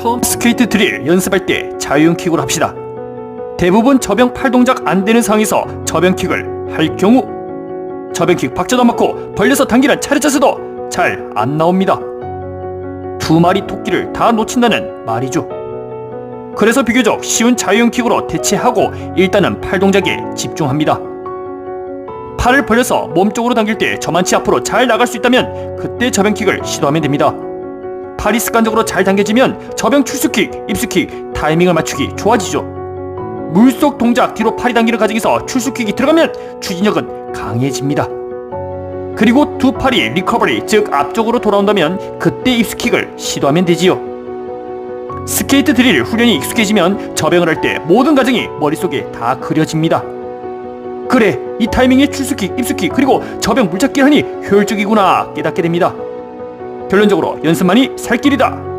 처음 스케이트 드릴 연습할 때 자유형킥으로 합시다. 대부분 저병 팔 동작 안 되는 상황에서 저병킥을 할 경우 저병킥 박자도 안 맞고 벌려서 당기는 차례 자세도 잘 안 나옵니다. 두 마리 토끼를 다 놓친다는 말이죠. 그래서 비교적 쉬운 자유형킥으로 대체하고 일단은 팔 동작에 집중합니다. 팔을 벌려서 몸쪽으로 당길 때 저만치 앞으로 잘 나갈 수 있다면 그때 저병킥을 시도하면 됩니다. 팔이 습관적으로 잘 당겨지면 저병 출수킥, 입수킥, 타이밍을 맞추기 좋아지죠. 물속 동작 뒤로 팔이 당기는 과정에서 출수킥이 들어가면 추진력은 강해집니다. 그리고 두 팔이 리커버리, 즉 앞쪽으로 돌아온다면 그때 입수킥을 시도하면 되지요. 스케이트 드릴 훈련이 익숙해지면 저병을 할 때 모든 과정이 머릿속에 다 그려집니다. 그래, 이 타이밍에 출수킥, 입수킥, 그리고 저병 물잡기를 하니 효율적이구나 깨닫게 됩니다. 결론적으로 연습만이 살 길이다.